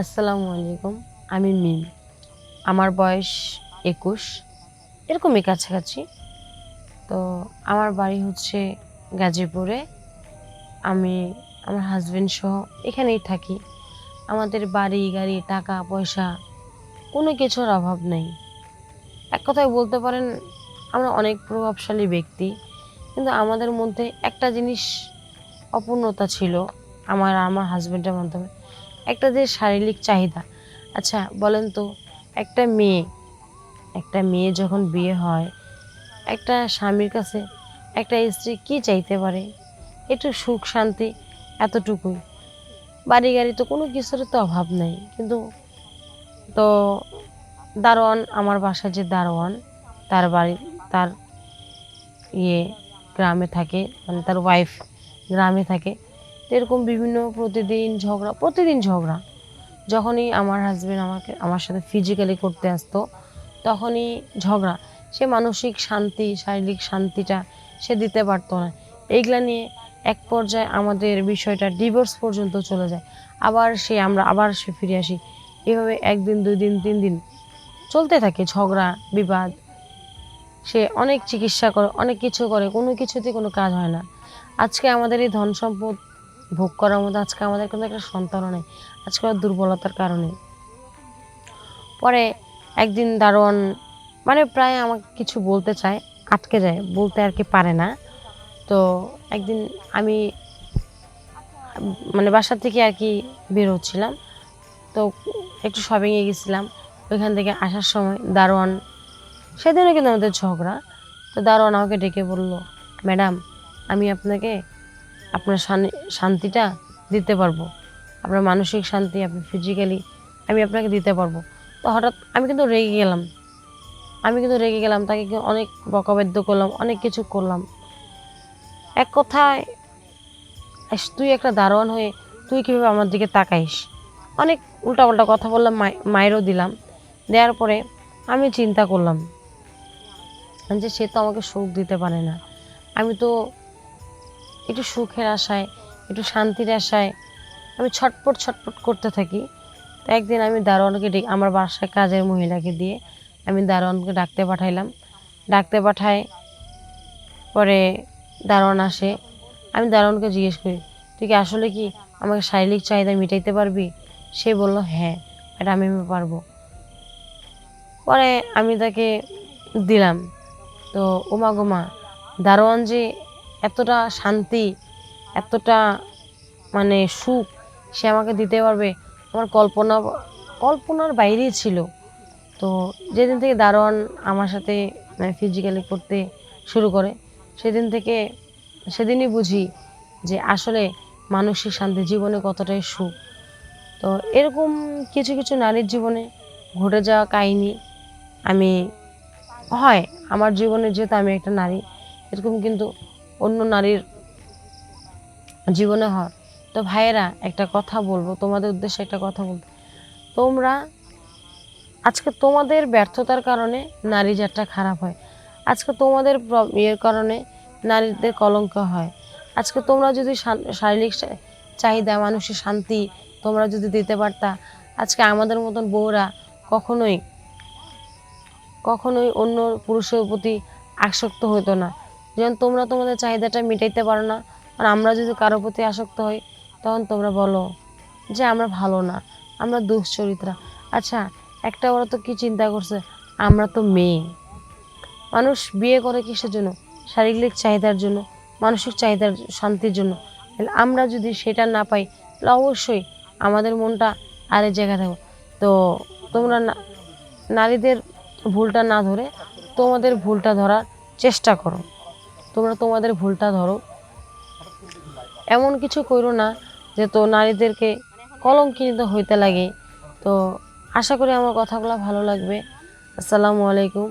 আসসালামু আলাইকুম, আমি মিম। আমার বয়স একুশ, এরকমই কাছাকাছি। তো আমার বাড়ি হচ্ছে গাজীপুরে। আমি, আমার হাজবেন্ড সহ এখানেই থাকি। আমাদের বাড়ি, গাড়ি, টাকা, পয়সা, কোনো কিছুর অভাব নেই। এক কথায় বলতে পারেন, আমরা অনেক প্রভাবশালী ব্যক্তি। কিন্তু আমাদের মধ্যে একটা জিনিস অপূর্ণতা ছিল, আমার আমার হাজব্যান্ডের মাধ্যমে। একটা যে শারীরিক চাহিদা। আচ্ছা বলেন তো, একটা মেয়ে একটা মেয়ে যখন বিয়ে হয়, একটা স্বামীর কাছে একটা স্ত্রী কি চাইতে পারে? একটু সুখ, শান্তি এতটুকুই। বাড়ি গাড়ি তো কোনো কিছুর তো অভাব নেই। কিন্তু তো দারোয়ান, আমার বাসায় যে দারোয়ান, তার বাড়ি, তার ইয়ে গ্রামে থাকে মানে তার ওয়াইফ গ্রামে থাকে। এরকম বিভিন্ন প্রতিদিন ঝগড়া প্রতিদিন ঝগড়া। যখনই আমার হাজবেন্ড আমাকে, আমার সাথে ফিজিক্যালি করতে আসতো, তখনই ঝগড়া। সে মানসিক শান্তি, শারীরিক শান্তিটা সে দিতে পারতো না। এইগুলা নিয়ে এক পর্যায়ে আমাদের বিষয়টা ডিভোর্স পর্যন্ত চলে যায়। আবার সে, আমরা আবার সে ফিরে আসি। এভাবে একদিন দুই দিন তিন দিন চলতে থাকে ঝগড়া, বিবাদ। সে অনেক চিকিৎসা করে, অনেক কিছু করে, কোনো কিছুতে কোনো কাজ হয় না। আজকে আমাদের এই ধন সম্পদ ভোগ করার মতো আজকে আমাদের কিন্তু একটা সন্তানও নেই। আজকে দুর্বলতার কারণে। পরে একদিন দারোয়ান মানে প্রায় আমাকে কিছু বলতে চায়, আটকে যায়, বলতে আর কি পারে না। তো একদিন আমি মানে বাসা থেকে আর কি বের হচ্ছিলাম তো একটু শপিংয়ে গেছিলাম। ওইখান থেকে আসার সময় দারোয়ান, সেদিনও কিন্তু আমাদের ঝগড়া। তো দারোয়ান আমাকে ডেকে বলল, ম্যাডাম, আমি আপনাকে আপনার শান্তিটা দিতে পারব। আপনার মানসিক শান্তি আপনি ফিজিক্যালি আমি আপনাকে দিতে পারব। তো হঠাৎ আমি কিন্তু রেগে গেলাম। আমি কিন্তু রেগে গেলাম, তাকে অনেক বকাবাদ্য করলাম, অনেক কিছু করলাম। এক কথায় তুই একটা দারোয়ান হয়ে তুই কীভাবে আমার দিকে তাকাইস? অনেক উল্টাপাল্টা কথা বললাম মায়েরও দিলাম। দেওয়ার পরে আমি চিন্তা করলাম যে সে তো আমাকে সুখ দিতে পারে না। আমি তো একটু সুখের আশায়, একটু শান্তির আশায় আমি ছটপট ছটপট করতে থাকি। তো একদিন আমি দারোয়ানকে ডেকে, আমার বাসায় কাজের মহিলাকে দিয়ে আমি দারোয়ানকে ডাকতে পাঠাইলাম। ডাকতে পাঠাই পরে দারোয়ান আসে। আমি দারোয়ানকে জিজ্ঞেস করি, তুই কি আসলে কি আমাকে শারীরিক চাহিদা মিটাইতে পারবি? সে বলল হ্যাঁ এটা আমি পারব। পরে আমি তাকে দিলাম। তো, ওমা গোমা দারোয়ান যে এতটা শান্তি, এতটা মানে সুখ সে আমাকে দিতে পারবে, আমার কল্পনা, কল্পনার বাইরেই ছিল। তো যেদিন থেকে দারোয়ান আমার সাথে মানে ফিজিক্যালি করতে শুরু করে, সেদিন থেকে, সেদিনই বুঝি যে আসলে মানসিক শান্তি জীবনে কতটাই সুখ। তো এরকম কিছু কিছু নারীর জীবনে ঘটে যাওয়া কাহিনী আমি, হয়, আমার জীবনে যেহেতু আমি একটা নারী, এরকম কিন্তু অন্য নারীর জীবনে হয়। তো ভাইয়েরা, একটা কথা বলব, তোমাদের উদ্দেশ্যে একটা কথা বলব। তোমরা, আজকে তোমাদের ব্যর্থতার কারণে নারী জাতটা খারাপ হয়। আজকে তোমাদের ইয়ের কারণে নারীদের কলঙ্ক হয়। আজকে তোমরা যদি শারীরিক চাহিদা মানুষের শান্তি তোমরা যদি দিতে পারতা, আজকে আমাদের মতন বউরা কখনোই কখনোই অন্য পুরুষের প্রতি আসক্ত হতো না। যেমন তোমরা তোমাদের চাহিদাটা মেটাইতে পারো না। আর আমরা যদি কারোর প্রতি আসক্ত হই, তখন তোমরা বলো যে আমরা ভালো না, আমরা দুশ্চরিত্রা। আচ্ছা একটা ওরা তো কী চিন্তা করছে? আমরা তো মেয়ে। মানুষ বিয়ে করে কিসের জন্য? শারীরিক চাহিদার জন্য, মানসিক চাহিদার শান্তির জন্য। আমরা যদি সেটা না পাই, তাহলে অবশ্যই আমাদের মনটা আরেক জায়গায় থাকবে। তো তোমরা নারীদের ভুলটা না ধরে তোমাদের ভুলটা ধরার চেষ্টা করো। তোমরা তোমাদের ভুলটা ধরো। এমন কিছু করো না যে তো নারীদেরকে কলঙ্কিত হইতে লাগে। তো আশা করি আমার কথাগুলো ভালো লাগবে। আসসালামু আলাইকুম।